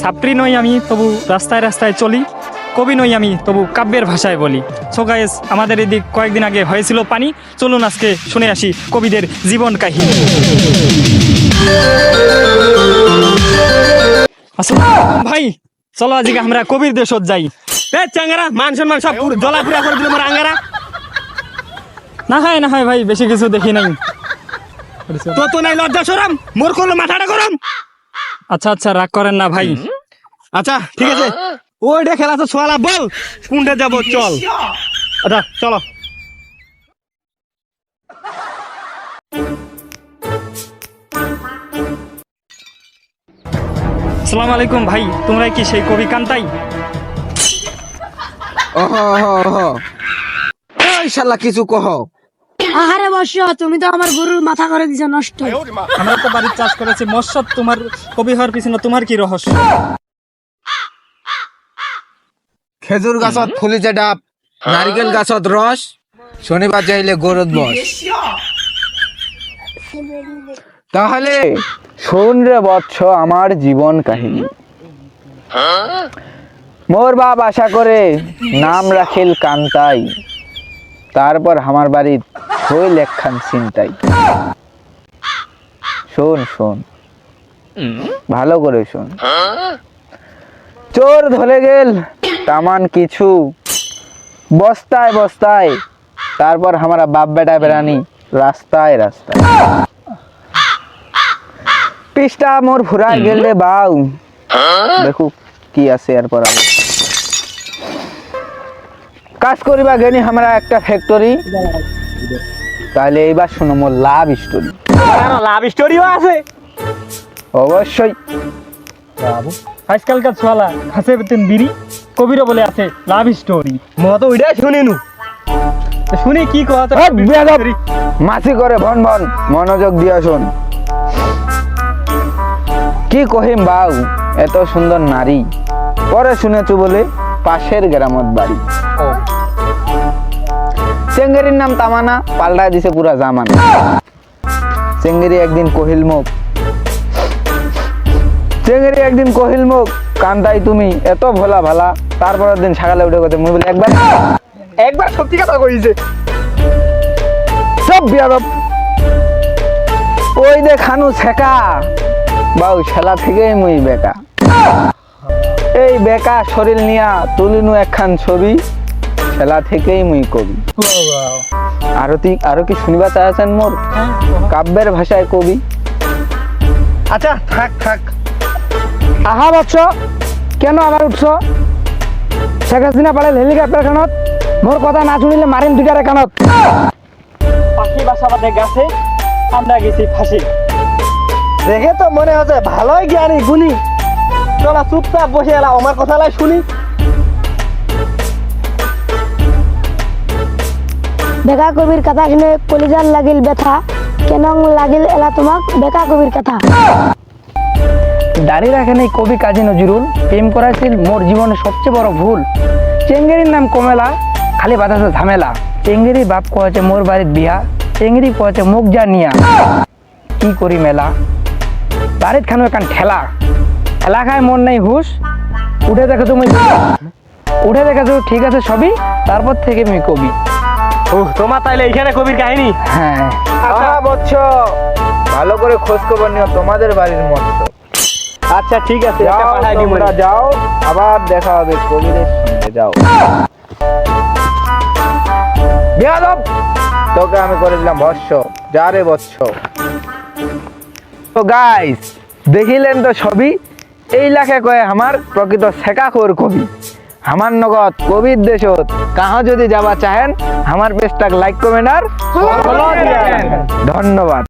ছাত্রী নই আমি, তবু রাস্তায় রাস্তায় চলি। কবি নই আমি, তবু কাব্যের ভাষায় বলি। সো গাইস আমাদের এদিক কয়েকদিন আগে হয়েছিল পানি। চলুন আজকে শুনে আসি কবিদের জীবন কাহিনী। ভাই, চলো আজকে আমরা কবির দেশত যাই। চাঙ্গারা মান সম্মান সব জলা পুরা করে দিল আঙ্গারা। না হয় না হয়, ভাই, বেশি কিছু দেখি নাই। তো তো নাই লজ্জা সরম মোর করল মাথাটা গরম। আচ্ছা আচ্ছা রাগ করেন না ভাই। আচ্ছা ঠিক আছে। ওইটা খেলা তো সোয়ালা বল কোনটা যাব চল। আচ্ছা চলো। আসসালামু আলাইকুম ভাই তোমরা কি সেই কবি কান্তাই? ওহ ওই শালা কিছু কহ। আহারে বর্ষ তুমি তো আমার গরুর মাথা করে দিছো নষ্ট। আমরা তো বাড়ির চাষ করেছি মৎস্য তোমার কবি হওয়ার পিছনে তোমার কি রহস্য? খেজুর গাছত ফুলিছে ডাব নারিকেল গাছত রস শনিবার চাইলে গরদ বস। তাহলে শোন রে বৎস আমার জীবন কাহিনী। মোর বাপ আশা করে নাম রাখিল কান্তাই। তারপর আমার বাড়ির চিন্তাই শোন শোন। ভালো করে শোন। চোর ধরে গেল, তামান কিছু। বস্তায় বস্তায়। তারপর আমরা বাপ বেটা বেড়ানি, রাস্তায় রাস্তায়। পৃষ্ঠা মোর ফুরায় গেল রে বাউ। দেখু কি আছে এরপর আবার। কাজ করিবা গেনি আমরা একটা ফ্যাক্টরি তাহলে এইবার শুনো মোর লাভ স্টোরি লাভ স্টোরিও আছে? অবশ্যই। আজকালকার ছোয়ালা খাসে বেতন বিড়ি কবিরও বলে আছে লাভ স্টোরি মো তো ওইটাই শুনি নু শুনি কি কথা। মাছি করে ভন ভন মনোযোগ দিয়া শোন। কি কহিম বাউ এত সুন্দর নারী। পরে শুনেছু বলে পাশের গ্রামত বাড়ি। চেঙ্গেরির নাম তামানা। পাল্টায় দিছে পুরা জামানা। চেঙ্গেরি একদিন কহিল মুখ। চেঙ্গেরি একদিন কহিল মুখ। কান্তাই তুমি, এত ভোলা ভালা। তারপরের দিন সকালে উঠে কথা মুই বলি, একবার একবার সত্যি কথা কইছে। সব বিয়াদব। ওই দে খানু ছেকা। বাউ, ছেলা থেকেই মুই বেকা এই বেকা শরীর নিয়া তুলিনু একখান ছবি। ছেলা থেকেই মুই কবি। আরও তুই আরও কি শুনিবা চাইছেন মোর? কাব্যের ভাষায় কবি। আচ্ছা থাক থাক। আহা বৎস কেন আবার উঠছ? শেখ হাসিনা পাড়ে হেলিকপ্টার খানত। মোর কথা না শুনিলে মারিম দুটারে কানত। পাখি বাসা বাদে গাছে আমরা গেছি ফাঁসি। দেখে তো মনে হচ্ছে ভালোই জ্ঞানী গুণী। চলা চুপচাপ বসে এলা আমার কথা লাই শুনি। বেকা কবির কথা শুনে কলিজার লাগিল ব্যথা। কেন লাগিল এলা তোমাক বেকা কবির কথা? দাঁড়িয়ে রাখেন এই কবি কাজী নজরুল। প্রেম করাছিল মোর জীবনের সবচেয়ে বড় ভুল। চেঙ্গেরির নাম কমেলা, খালি বাতাসে ঝামেলা। চেঙ্গেরি বাপ কয়েছে মোর বাড়ির বিয়া, চেঙ্গেরি কয়েছে মুখ যা নিয়া। কি করি মেলা? বাড়িত খানো এখান ঠেলা। ঠেলা এলাকায় মন নেই হুশ। উঠে দেখো তুমি উঠে দেখেছ ঠিক আছে সবই, তারপর থেকে আমি কবি। ও তোমার তাইলে এইখানে কবির কাহিনী? হ্যাঁ। বচ্চ। ভালো করে খোঁজ খবর নিও তোমাদের বাড়ির মৎস্য আচ্ছা ঠিক আছে যাও তোমরা যাও আবার দেখা হবে কবিরের সঙ্গে যাও। বেয়াদব! তোকে আমি করে দিলাম ভস্য যা রে বৎস তো গাইস দেখিলেন তো সবই? এই লাখে কয়ে আমার প্রকৃত শেখাখোর কবি। আমার নগদ কবির দেশত। কাহা যদি যাবা চাহেন আমার পেজটাকে লাইক কমেন্ট আর ধন্যবাদ।